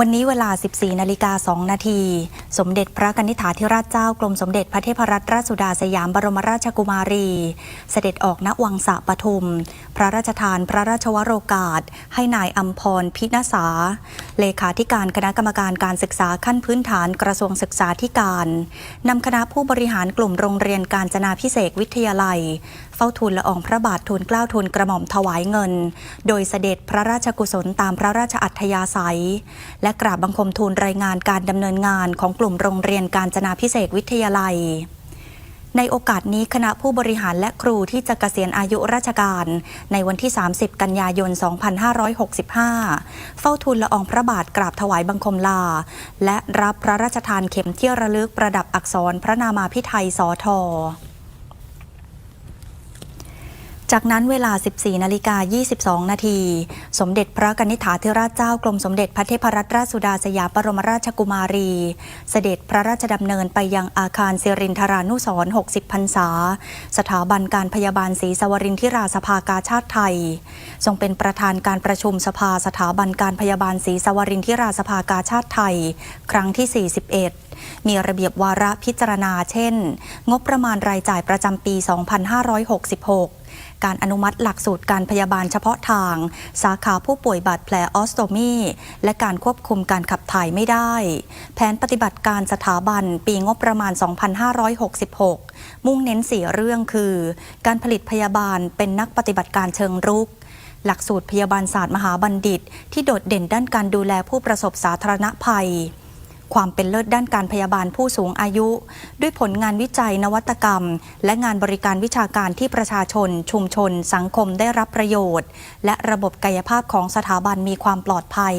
วันนี้เวลา 14 นาฬิกา 2 นาที สมเด็จพระกนิษฐาธิราชเจ้ากรมสมเด็จพระเทพรัตนราชสุดาสยามบรมราชกุมารี เสด็จออกณวังสะปทุม พระราชทานพระราชวโรกาส ให้นายอัมพรพินสา เลขาธิการคณะกรรมการการศึกษาขั้นพื้นฐานกระทรวงศึกษาธิการ นำคณะผู้บริหารกลุ่มโรงเรียนการจนาพิเศษวิทยาลัยเฝ้าทูลละอองพระบาททูลเกล้าทูลกระหม่อมถวายเงิน โดยเสด็จพระราชกุศลตามพระราชอัธยาศัย และกราบบังคมทูลรายงานการดำเนินงานของกลุ่มโรงเรียนการจนาพิเศษวิทยาลัยในโอกาสนี้คณะผู้บริหารและครูที่จะเกษียณอายุราชการ ในวันที่ 30 กันยายน 2565 เฝ้าทูลละอองพระบาทกราบถวายบังคมลา และรับพระราชทานเข็มเที่ยวระลึกประดับอักษรพระนามาพิไทยสอทอ จากนั้นเวลา 14 นาฬิกา 22 นาที สมเด็จพระกนิษฐาธิราชเจ้ากรมสมเด็จพระเทพรัตนราชสุดาสยามบรมราชกุมารี เสด็จพระราชดำเนินไปยังอาคารสิรินทรานุสรณ์60 พรรษา สถาบันการพยาบาลศรีสวรินทิราสภากาชาติไทย ทรงเป็นประธานการประชุมสภาสถาบันการพยาบาลศรีสวรินทิราสภากาชาติไทย ครั้งที่ 41มีระเบียบวาระพิจารณาเช่น งบประมาณรายจ่ายประจำปี 2566 การอนุมัติหลักสูตรการพยาบาลเฉพาะทาง สาขาผู้ป่วยบาดแผลออสโตมี และการควบคุมการขับถ่ายไม่ได้ แผนปฏิบัติการสถาบันปีงบประมาณ 2566 มุ่งเน้นสี่เรื่องคือ การผลิตพยาบาลเป็นนักปฏิบัติการเชิงรุกหลักสูตรพยาบาลศาสตร์มหาบัณฑิต ที่โดดเด่นด้านการดูแลผู้ประสบสาธารณภัย ความเป็นเลิศด้านการพยาบาลผู้สูงอายุ ด้วยผลงานวิจัยนวัตกรรม และงานบริการวิชาการที่ประชาชน ชุมชน สังคมได้รับประโยชน์ และระบบกายภาพของสถาบันมีความปลอดภัย